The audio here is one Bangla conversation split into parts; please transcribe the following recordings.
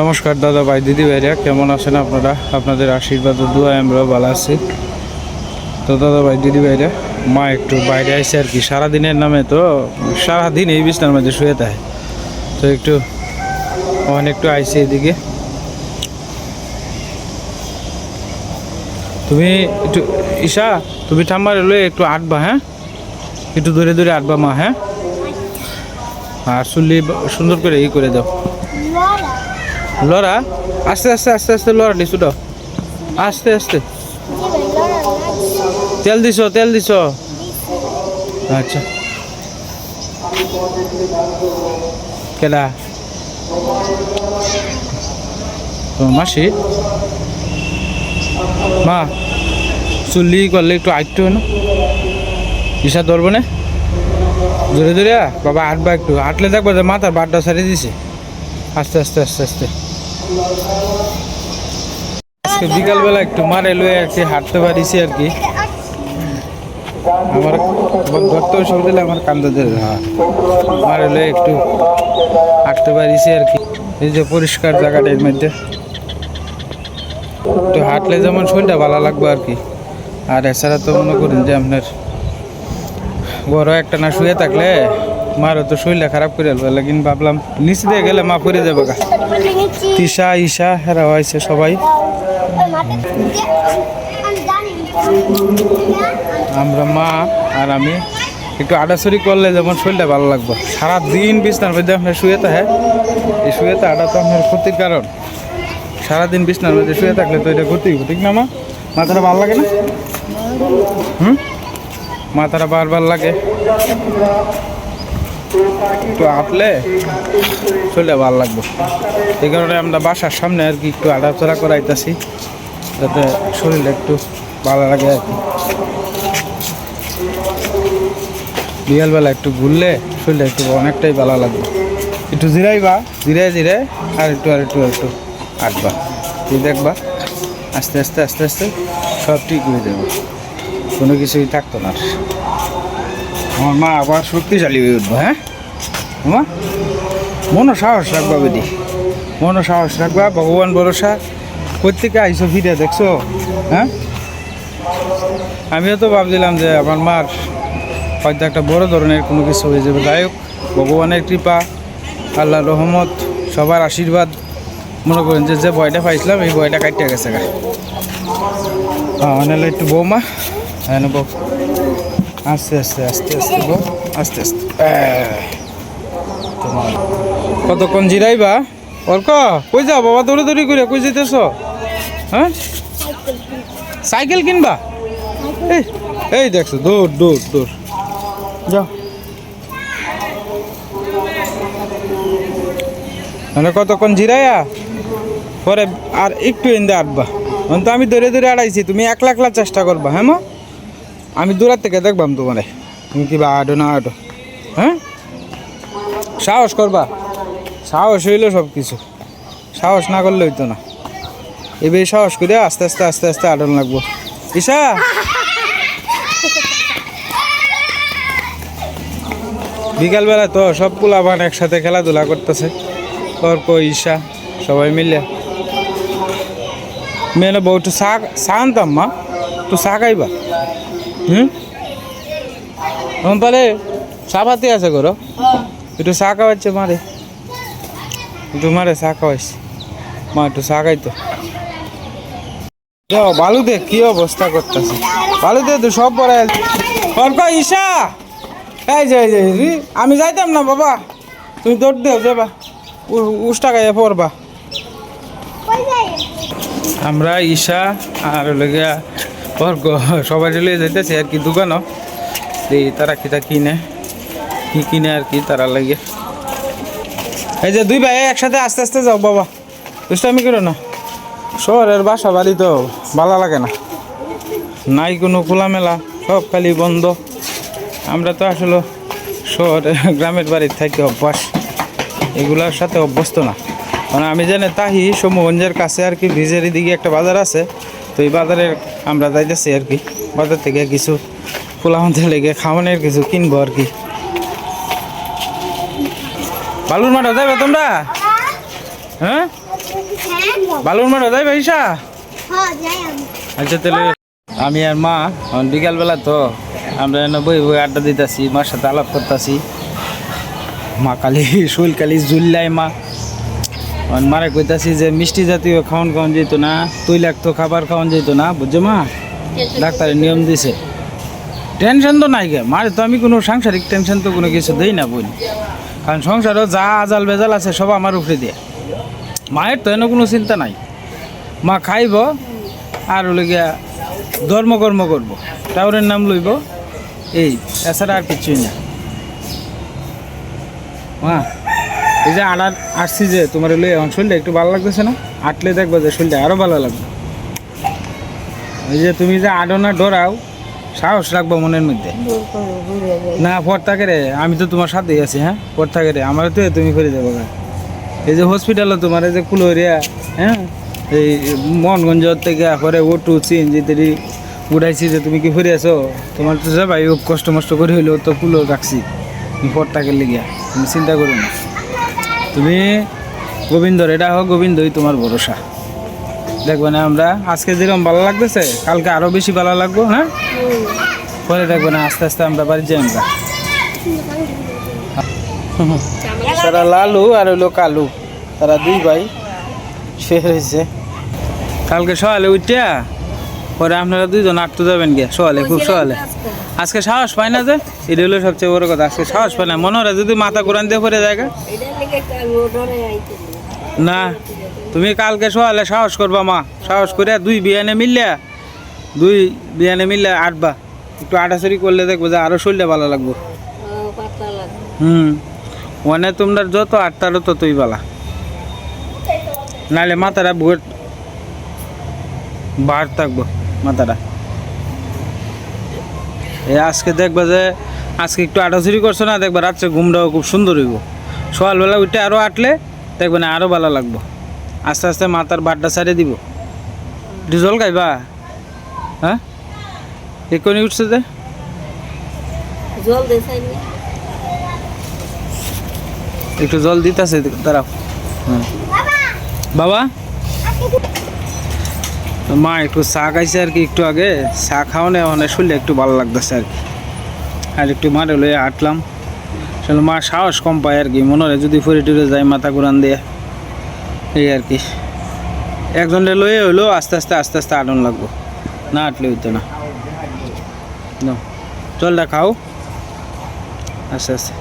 নমস্কার দাদা ভাই, দিদি ভাইরা, কেমন আছেন আপনারা? আপনাদের আশীর্বাদ দোয়া আমরা ভালো আছি। তো দাদা ভাই, দিদি ভাইরা, মা একটু বাইরে আসছে আর কি। সারাদিনের নামে তো, সারাদিন এই বিছনার মধ্যে শুয়ে থাকে। তো একটু, ওখানে একটু আইসি এদিকে। তুমি একটু, ঈশা, তুমি ঠাম্মার এলো একটু আটবা হ্যাঁ? একটু দূরে দূরে আটবা মা হ্যাঁ? আর চুল্লি সুন্দর করে ই করে দাও। লড়া আস্তে আস্তে আস্তে আস্তে লড়া দিছু তো আস্তে আস্তে। তেল দিছ তেল দিছ। আচ্ছা। কেডা? মাসি। মা, চুল্লি করলে একটু আটটু না ইসা ধরবো না? ধরে ধরে বাবা আটবা একটু। আটলে দেখব যে মাথার বারটা সারিয়ে দিছে। আস্তে আস্তে আস্তে আস্তে। আজকে বিকালবেলা একটু মারে লয়ে আর কি হাঁটতে পারিছি আর কি। আমার ধরতে সব দিলে আমার কান্দা ধরে হ্যাঁ মারে লয়ে একটু হাঁটতে পারিছি আর কি। এই যে পরিষ্কার জায়গাটা এর মধ্যে। একটু হাঁটলে যেমন শরীরটা ভালো লাগবে আর কি। আর এছাড়া তো মনে করেন যে আপনার বড় একটা না শুয়ে থাকলে মারও তো শরীরটা খারাপ করে ফেলবে কিন্তু ভাবলাম নিচে দিয়ে গেলে মা পড়ে যাবে গা। তিশা, ঈশা হেরা হয়েছে সবাই। আমরা মা আর আমি একটু আডাছড়ি করলে যেমন শরীরটা ভালো লাগবে। সারাদিন বিছনার মধ্যে আপনার শুয়ে থাকে এই শুয়ে তো আড়া তো আপনার ক্ষতির কারণ। সারাদিন বিছনার মধ্যে শুয়ে থাকলে তো এটা ক্ষতি ঠিক না মা? মাথাটা ভালো লাগে না? হুম? মাথাটা বারবার লাগে। একটু আটলে চলে ভালো লাগবে। এই কারণে আমরা বাসার সামনে আর কি একটু আড়াচড়া করাইতেছি, যাতে শরীরটা একটু ভালো লাগে আর কি। বিকালবেলা একটু ঘুরলে শরীরটা একটু অনেকটাই ভালো লাগবে। একটু জিরাইবা, জিরাই জিরাই, আর একটু আর একটু একটু আটবা তুই দেখবা, আস্তে আস্তে আস্তে আস্তে সব ঠিক হয়ে যাবে। কোনো কিছুই থাকতো না। আমার মা আবার শক্তিশালী হয়ে উঠবো হ্যাঁ? মনও সাহস রাখবা বেদি মনও সাহস রাখবা, ভগবান ভরসা। কোথেকে আইসো ফিরে দেখছ? হ্যাঁ? আমিও তো ভাবছিলাম যে আমার মার হয়তো একটা বড় ধরনের কোনো কিছু হয়ে যাবে। যাই হোক, ভগবানের কৃপা আল্লাহ রহমত, সবার আশীর্বাদ। মনে করেন যে যে বয়টা পাইছিলাম, এই বয়টা কাটিয়ে গেছে গা। নাহলে একটু বৌমা হ্যাঁ বউ আস্তে আস্তে আস্তে আস্তে বউ আস্তে আস্তে। তোমার কতক্ষণ জিরাইবা? অর্ক কই যাও বাবা দৌড়ে দৌড়ি করে কই যেতেছ হ্যাঁ? সাইকেল কিনবা? এই এই দেখছ, দৌড় দৌড় দৌড়। যাও। মানে কতক্ষণ জিরাইয়া? পরে আর একটু এন্দে আটবা। এখন তো আমি ধরে ধরে আড়াইছি, তুমি এক লাখ লাখ চেষ্টা করবা হ্যাঁ মা? আমি দূরার থেকে দেখবাম তোমারে। তুমি কি বা আটো না আটো হ্যাঁ? সাহস করবা। সাহস হইল সব কিছু সাহস না করলে হইতো না। এবার সাহস করে আস্তে আস্তে আস্তে আস্তে আটন লাগবো। ঈশা! বিকালবেলা তো সব পোলাবান একসাথে খেলাধুলা করতেছে। তর্ক ঈশা? সবাই মিলে। মেনে বউ, একটু চা চা আনতাম মা। একটু চা খাইবা। হুম? এখন তাহলে চা আছে করো। একটু চা খাওয়াচ্ছে মারে একটু মারে চা খাওয়াইছে। মা একটু চা খাইতো। যাও বালুতে কি অবস্থা করতেছে? বালুতে তো সব পরে কর্ক ঈশা! এই যে এই যে আমি যাইতাম না, বাবা। তুমি দৌড় দেও, যাবা। উষ্টা খাইয়া পড়বা। আমরা ঈশা আর লগে অর্ক সবাই চলে যাইতেছি আর কি দোকানও। তারা কিতা কিনে, কি কিনে আর কি তারা লাগে এই যে দুই ভাই একসাথে আস্তে আস্তে যাও, বাবা। দুষ্টামি করো না। শহরের বাসা বাড়ি তো ভালো লাগে না। নাই কোনো খোলামেলা, সব খালি বন্ধ। আমরা তো আসলে শহরে, গ্রামের বাড়ির থাকি অভ্যাস। এগুলোর সাথে অভ্যস্ত না। মানে আমি জানি তাহি সমগঞ্জের কাছে আর কি ব্রিজের দিকে একটা বাজার আছে। তো এই বাজারে আমরা যাইতেছি আর কি। বাজার থেকে কিছু পোলাহতে লেগে খাওয়ানোর কিছু কিনবো আর কি। বালুর মাঠে যাবে তোমরা? হ্যাঁ? বালুর মাঠে যাই ভাইসা হ্যাঁ যাই আমি আচ্ছা তাহলে আমি আর মা বিকালবেলা তো আমরা এনে বই বই আড্ডা দিতেছি, মার সাথে আলাপ করতেছি। মা কালি, শুল কালি, জুল্লাই মা। মারে কইতাছি যে মিষ্টি জাতীয় খাওয়ান খাওয়ান যেত না, তৈলাক্ত খাবার খাওয়ান যেত না, বুঝছ মা? ডাক্তারের নিয়ম দিছে। টেনশন তো নাই গে, মারে তো আমি কোনো সাংসারিক টেনশন তো কোনো কিছু দেই না বই। কারণ সংসারও যা আজাল বেজাল আছে সব আমার উপরে দিয়ে। মায়ের তো এনে কোনো চিন্তা নাই। মা খাইব, আর হলো গিয়া ধর্মকর্ম করব। টাউরের নাম লইব। এই, এছাড়া আর কিছুই না। মা, এই যে আনার আসছি যে, তোমার লই এখন শরীরটা একটু ভালো লাগতেছে না? আটলে দেখব যে শরীরটা আরও ভালো লাগবে। এই যে তুমি যে আডো না ডরাও সাহস রাখব মনের মধ্যে। না পর থাকে রে আমি তো তোমার সাথেই আছি হ্যাঁ? পর থাকে রে আমার তো তুমি করে দেবো। এই যে হসপিটালও তোমার এই যে কুলোরিয়া হ্যাঁ? এই মনগঞ্জ থেকে পরে ওটু চিনজি তেরি উঠাইছি যে তুমি কি ফিরে আছো? তোমার তো যাবাই খুব কষ্ট মষ্ট করে হইলেও তো কুলো রাখছি। তুমি পর টাকের লেগিয়া তুমি চিন্তা করো না। তুমি গোবিন্দর এটা হোক গোবিন্দই তোমার ভরসা। দেখবে না আমরা, আজকে যেরকম ভালো লাগতেছে, কালকে আরও বেশি ভালো লাগবো হ্যাঁ? পরে দেখবে না আস্তে আস্তে আমরা বাড়ি যাই আমরা। তারা লালু আর হইল কালু। তারা দুই ভাই শুয়ে রয়েছে কালকে সকালে উঠিয়া পরে আপনারা দুইজন আটতে যাবেন গিয়া, সকালে, খুব সকালে। আজকে সাহস পায় না যে, এটা হলো সবচেয়ে বড় কথা, আজকে সাহস পায় না। মনে হয় যদি মাথা কোরআন দিয়ে পরে জায়গা না তুমি কালকে সকালে সাহস করবা মা। সাহস করে দুই বিয়ানে মিললে দুই বিয়ানে মিললে আটবা। একটু আটাচড়ি করলে দেখব যে আরও শরীরটা ভালো লাগবো। হুম। ওখানে তোমরা যত আটটারও ততই বালা নাহলে মাথাটা ভোট বার থাকব মাথাটা। এ আজকে দেখবা যে আজকে একটু আটাচুরি করছ না দেখবা রাত্রে ঘুমটাও খুব সুন্দর হইব। সকালবেলা উঠে আরও আটলে দেখবে না আরও ভালো লাগবো। আস্তে আস্তে মাথার বারটা ছাড়িয়ে দিব। একটু জল খাইবা হ্যাঁ এক্ষুনি উঠছে যে? একটু জল দিতেছে দাঁড়াও। বাবা? মা একটু চা খাইছে আর কি একটু আগে। চা খাওয়ানো অনেক শুনলে একটু ভালো লাগতেছে আর কি। আর একটু মারে লয়ে হাঁটলাম। আসলে মা সাহস কম পায় আর কি মনে হয় যদি ফুরে টুরে যায় মাথা কোরআন দিয়ে। এই আর কি। একজনের লয়ে হইল, আস্তে আস্তে আস্তে আস্তে আটন লাগবো। না হাঁটলে হইতো না। জলটা খাও আস্তে আস্তে।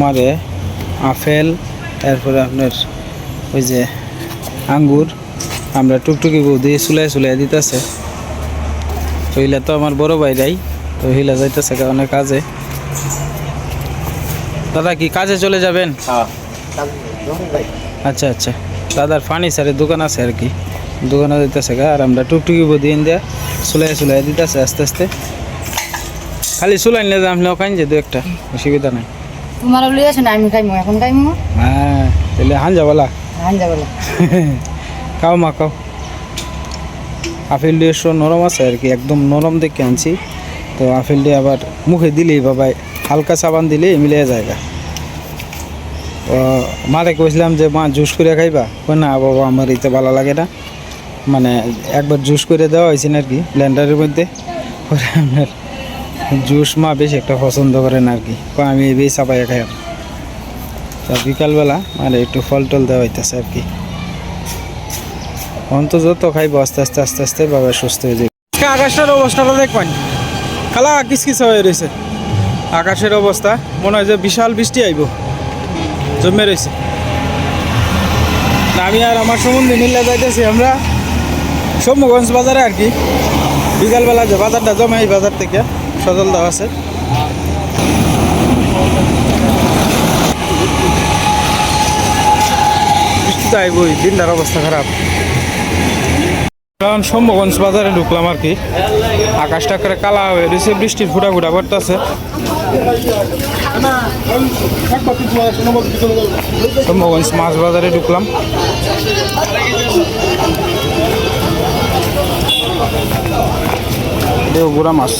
মারে, আপেল, তারপরে আপনার ওই যে আঙ্গুর। আমরা টুকটুকি বউ দিয়ে চুলাই চুলাই দিতেছে। তো হিলা তো আমার বড় ভাই ভাইরাই তো হিলা যাইতেছে কারণে কাজে। দাদা কি কাজে চলে যাবেন? আচ্ছা আচ্ছা। দাদার ফার্নিচারের দোকান আছে আর কি। দোকানে দিতেছে গা আর আমরা টুকটুকি বউ দিয়ে দেয়া চুলাই চুলাই দিতেছে আস্তে আস্তে। খালি চুলাই নিয়ে দাম খাইন যে দু একটা অসুবিধা নাই। তোমার বলি আছে না আমি খাইমু এখন খাইমু। হ্যাঁ তাহলে হান যাবলা হান যাব খাও, মা, খাও। আপেল দিয়ে একটু নরম আছে আর কি, একদম নরম দেখে আনছি। তো আপেল দিয়ে আবার মুখে দিলেই বাবাই হালকা সাবান দিলেই মিলে জায়গা তো মারে কইছিলাম যে, মা, জুস করে খাইবা? কই, না, বাবা, আমার এতে ভালো লাগে না। মানে একবার জুস করে দেওয়া হয়েছে আর কি, ব্লেন্ডারের মধ্যে। আপনার জুস মা বেশ একটা পছন্দ করেন আর কি। আমি বেশ চাপাইয়া খাই তা বিকালবেলা মানে একটু ফল টল দেওয়া হইতেছে আর কি। অন্ত যত খাইবো, আস্তে আস্তে আস্তে আস্তে বাবা সুস্থ হয়ে যাবে। আকাশের অবস্থাটা দেখবেন? খালা, কিসকিস হয়ে রয়েছে আকাশের অবস্থা, মনে হয় যে বিশাল বৃষ্টি আইব। জমে রয়েছে আমি আর আমার সম্বন্ধে মিল্লা যাইতেছি আমরা। সৌম্যগঞ্জ বাজারে আর কি। বিকালবেলা যে বাজারটা জমে, এই বাজার থেকে সজল দাও আছে। বৃষ্টি তো আইবই, দিনটার অবস্থা খারাপ। কারণ সম্ভগঞ্জ বাজারে ঢুকলাম আর কি। আকাশটা করে কালা হয়ে রয়েছে বৃষ্টির ফুটা ফুটা পড়তেছে। সম্ভগঞ্জ মাছ বাজারে ঢুকলাম। এটা গুড়া মাছ।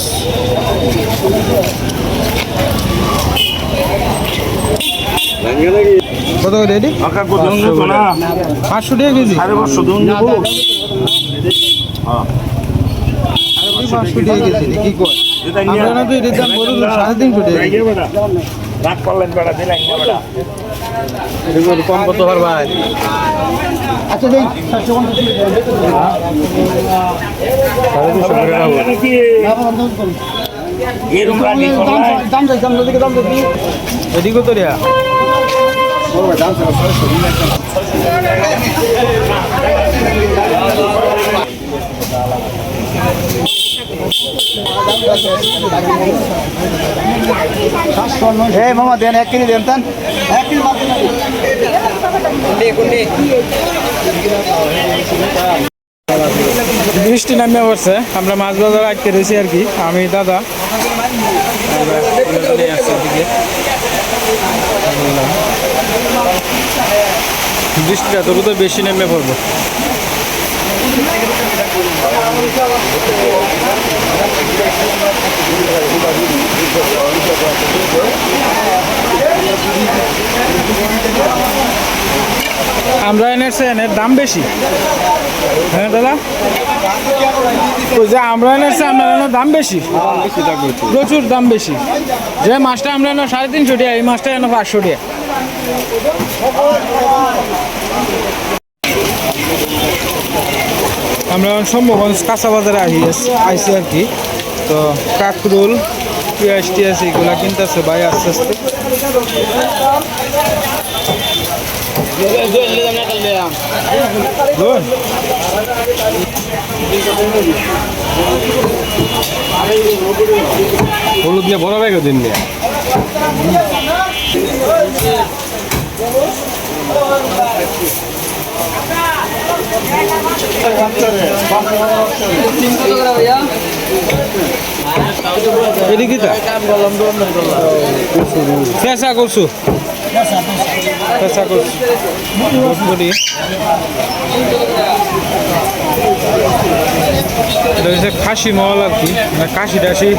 কত করে এটি? পাঁচশো টাকা কেজি? পাঁচশো টাকা কেজি রে, কি কয়? আমরা না তো এটির দাম সাড়ে তিনশো টাকা। রাগ করলেন বেড়া দিলেন বেড়া। কম কত ভাই আচ্ছা এই মামা, দেন, এক কেজি দেন তান এক মাছ বৃষ্টি নামে পড়ছে। আমরা মাছ বাজার আটকে রয়েছি আর কি। আমি দাদা। বৃষ্টিটা তবু তো বেশি নেমে পড়ব। আমরা এনেছি, এনের দাম বেশি। হ্যাঁ দাদা? ওই যে আমরা এনেছি আপনার এনে দাম বেশি। প্রচুর দাম বেশি। যে মাছটা আমরা এনে সাড়ে তিনশো টাকা, এই মাছটা এনে পাঁচশো টাকা। আমরা সম্ভবগঞ্জ কাঁচা বাজারে আহি আইসি আর কি। তো কাকরুল, পেঁয়াজ টিয়াজ এগুলা কিনতেছে ভাই আস্তে আস্তে. হলুদ নিয়ে বড় ব্যাগ দিন নিয়ে এদিকে পেঁচা করছু এটা হচ্ছে খাসি মহল আর কি মানে কাশি টাশি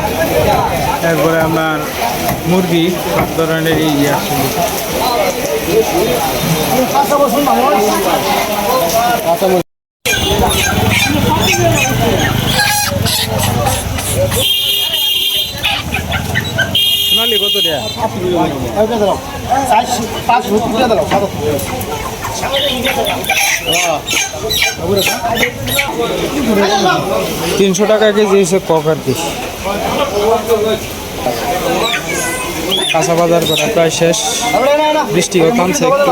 তারপরে আপনার মুরগি সব ধরনের ইয়ে আছে সোনালি কত দাও তিনশো টাকা কেজি কক আর কি। কাঁচা বাজার করা প্রায় শেষ। বৃষ্টিও থামছে একটু।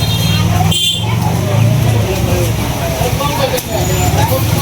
আপনার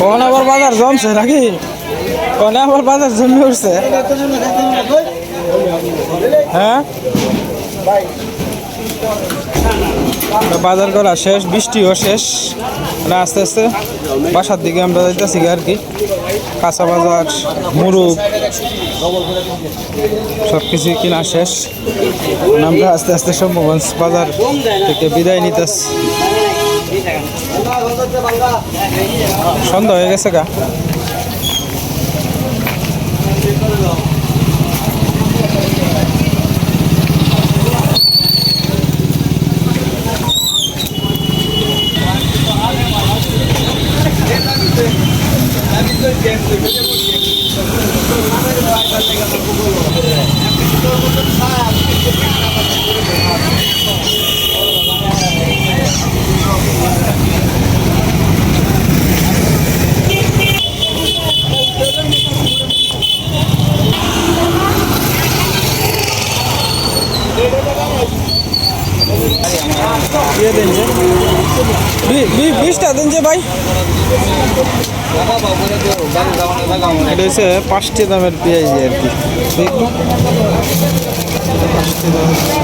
কখন বাজার জমছে নাকি? কোন আবার বাজার জমে উঠছে? হ্যাঁ? বাজার করা শেষ, বৃষ্টিও শেষ। মানে আস্তে আস্তে বাসার দিকে আমরা যাইতেছি আর কি। কাঁচা বাজার মুরুগ সব কিছু কিনা শেষ। আমরা আস্তে আস্তে সম্ভবগঞ্জ বাজার থেকে বিদায় নিতেছি। সন্ধ্যা হয়ে গেছে গা দিয়ে দিন যে বি- বি- বিশটা দিন যে ভাই এটা পাঁচটি দামের পেঁয়াজ আর কি। দামের।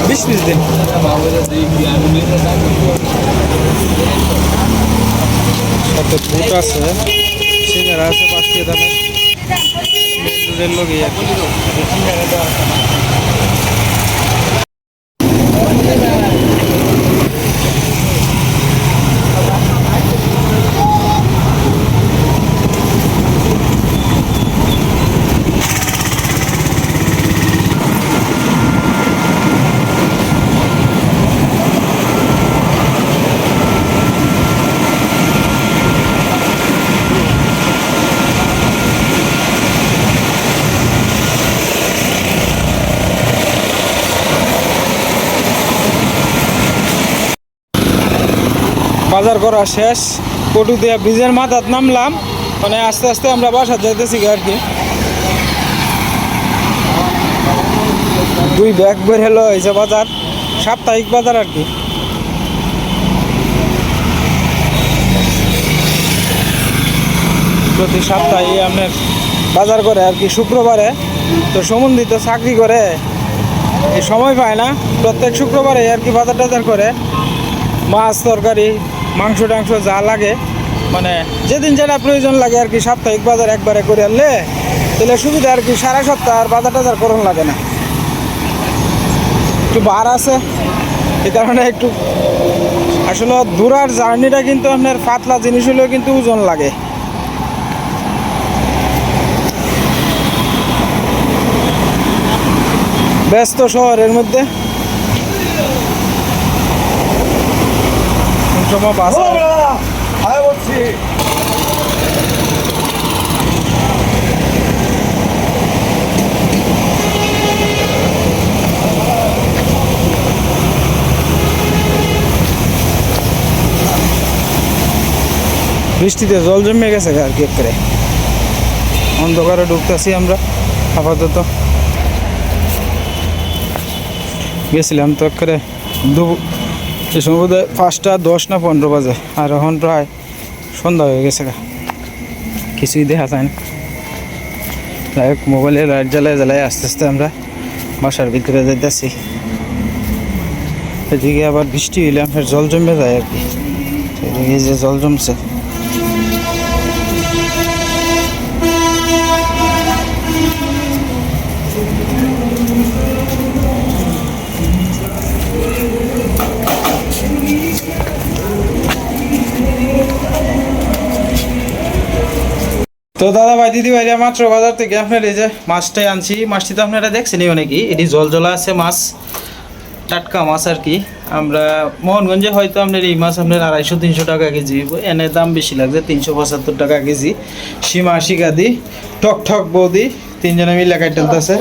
বিশ পিস দিন। সাথে বুট আছে, সিঙ্গারা আছে পাঁচটি দামের। লোক আর কি। বাজার করা শেষ। পটু দিয়ে ব্রিজের মাথাত নামলাম। মানে আস্তে আস্তে আমরা বাসা যাইতেছি আর কি। দুই ব্যাগ বের হলো এই যে বাজার, সাপ্তাহিক বাজার আর কি। প্রতি সপ্তাহে আপনার বাজার করে আর কি, শুক্রবারে। তো সম্বন্ধিত চাকরি করে সময় পায় না। প্রত্যেক শুক্রবারে আর কি বাজার টাজার করে। মাছ, তরকারি মাংস টাংস যা লাগে মানে যেদিন যেটা প্রয়োজন লাগে আর কি সাপ্তাহিক বাজার একবারে করে আনলে, তাহলে সুবিধা আর কি সারা সপ্তাহ আর বাজার টাজার করুন লাগে না। একটু বার আছে, এই কারণে একটু আসলে দূরার জার্নিটা কিন্তু আপনার পাতলা জিনিস হলেও কিন্তু ওজন লাগে। ব্যস্ত শহরের মধ্যে। কোন বাস বলছি। বৃষ্টিতে জল জমে গেছে আর কি করে অন্ধকারে ঢুকতেছি আমরা আপাতত। গেছিলাম তো করে দু সে সময় বোধ হয় পাঁচটা, দশ না পনেরো বাজে। আর এখন প্রায় সন্ধ্যা হয়ে গেছে। কিছুই দেখা যায় না। মোবাইলে লাইট জ্বালায় জ্বালায় আস্তে আস্তে আমরা বাসার ভিতরে যাইতেছি। এদিকে আবার বৃষ্টি হইলে আমার জল জমে যায় আর কি। এদিকে যে জল জমছে। তো দাদা ভাই, দিদি ভাইরা, মাত্র বাজার থেকে আপনার এই যে মাছটাই আনছি। মাছটি তো আপনারা দেখছেন অনেকই এটি জল জলা আছে মাছ, টাটকা মাছ আর কি। আমরা মোহনগঞ্জে হয়তো আপনার এই মাছ আপনার আড়াইশো, তিনশো টাকা কেজি এনে দাম বেশি লাগছে, তিনশো পঁচাত্তর টাকা কেজি। সীমা, শিকাদি, ঠক ঠক বৌদি, তিনজনে মিলে কাটতেছে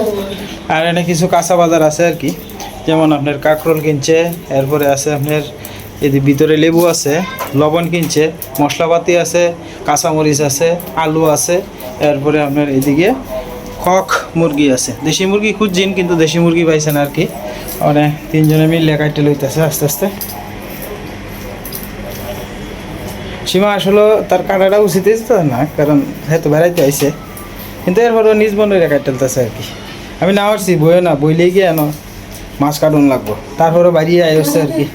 আর এনে কিছু কাঁচা বাজার আছে আর কি। যেমন আপনার কাঁকরোল কিনছে, এরপরে আছে আপনার এদিকে ভিতরে লেবু আছে, লবণ কিনছে, মশলাপাতি আছে, কাঁচামরিচ আছে, আলু আছে, এরপরে আপনার এদিকে কক মুরগি আছে। দেশি মুরগি খুঁজছেন, কিন্তু দেশি মুরগি পাইছেন আর কি। মানে তিনজনে মিলে কাটতে লইতেছে আস্তে আস্তে। সীমা আসলে তার কাটাটা উচিত তো না, কারণ হ্যাঁ তো বেড়াইতে আইছে। কিন্তু এরপরে নিজ বন্ধু রেখা টেলতেছে আর কি। আমি না আসছি, বইও না, বইলেই গিয়ে মাছ কাটুন লাগবো। তারপরে বাড়িয়ে আই হচ্ছে আর কি।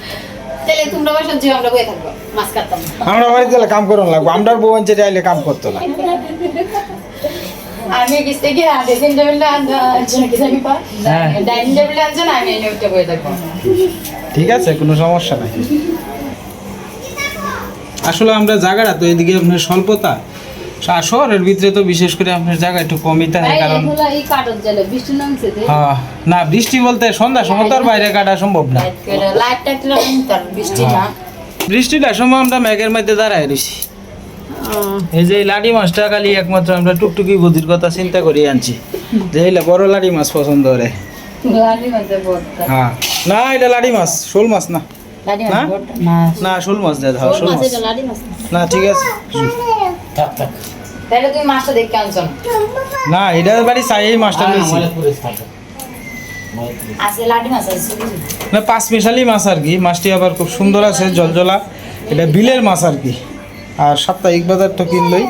তাহলে তোমরা বসে যে আমরা বয়ে থাকব মাছ কাটতাম। আমরা বাড়িতে গেলে কাম করুন লাগবো আমরা বউ আনছে চাইলে কাম করতো না। আমি গেছি গিয়ে ড্রেসিং টেবিলটা আনছেন কি জানি পা হ্যাঁ। ডাইনিং টেবিলটা আনছেন আমি এনে উঠে বয়ে থাকব। ঠিক আছে কোনো সমস্যা নাই। আসলে আমরা জায়গাটা তো এদিকে আপনার স্বল্পতা। শহরের ভিতরে তো বিশেষ করে আপনার জায়গা একটু কমই থাকে কারণ হ্যাঁ, না বৃষ্টি বলতে সন্ধ্যা সময় তো আর বাইরে কাটা সম্ভব না। না। বৃষ্টিটার সময় আমরা মেঘের মধ্যে দাঁড়ায় রয়েছি। এই যে লাড়ি মাছটা খালি একমাত্র আমরা টুকটুকি বুদ্ধির কথা চিন্তা করে আনছি। যে এই বড় লাড়ি মাছ পছন্দ করে। হ্যাঁ। না এটা লাড়ি মাছ শোল মাছ না। না? শোল মাছ দেয় হ্যাঁ শোল মাছ মাছ। না। ঠিক আছে। তাহলে তুমি মাছটা দেখে আনছো না? না এটা বাড়ি চাই এই মাছটা লইছি। আছে লাড়ি মাছ আছে না পাঁচ মিশালি মাছ আর কি। মাছটি আবার খুব সুন্দর আছে জলজলা। এটা বিলের মাছ আর কি। আর সাপ্তাহিক বাজার তো কিনলই।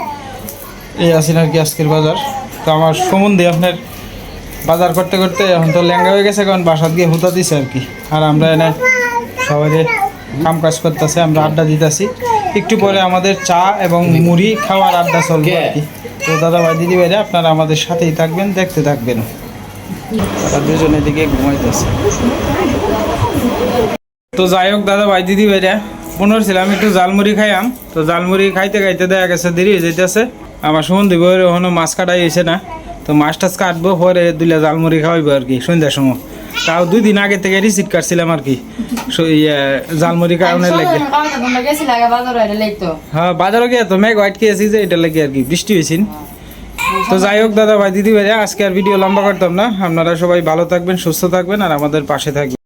এই আছেন আর কি আজকের বাজার। তো আমার সম্বন্ধে আপনার বাজার করতে করতে এখন তো ল্যাঙ্গা হয়ে গেছে কারণ বাসাত গিয়ে হুতা দিছে আর কি। আর আমরা এনে সবাই কাম কাজ করতেছে আমরা আড্ডা দিতেছি। একটু পরে আমাদের চা এবং মুড়ি খাওয়ার আড্ডা চলবে আর কি। তো দাদা ভাই দিদি ভাইরা আপনারা আমাদের সাথেই থাকবেন দেখতে থাকবেন। তারা দুজনে দিকে ঘুমাইতেছে। তো যাই হোক দাদা ভাই দিদি ভাইরা পুনর ছিলাম একটু জালমুড়ি খাইয়াম। তো জালমুড়ি খাইতে খাইতে দেখা গেছে দেরি হয়ে যাইতেছে। আমার সুমন্দি বইয়ের ওখানে মাছ কাটাই হয়েছে না। তো মাছ টাছ কাটবো পরে দুইলা জালমুড়ি খাওয়াইবো আর কি সন্ধ্যার সময়। তাও দুই দিন আগে থেকে রিসিভ কাটছিলাম আর কি। ইয়ে, জালমুড়ি কারণে লেগে। হয়ে হ্যাঁ বাজারও গিয়ে তো মেঘ হোয়াইট খেয়েছি যে এটা লাগে আর কি বৃষ্টি হয়েছিল তো যাই হোক দাদা ভাই দিদি ভাইরা আজকে আর ভিডিও লম্বা করতাম না। আপনারা সবাই ভালো থাকবেন সুস্থ থাকবেন আর আমাদের পাশে থাকবেন।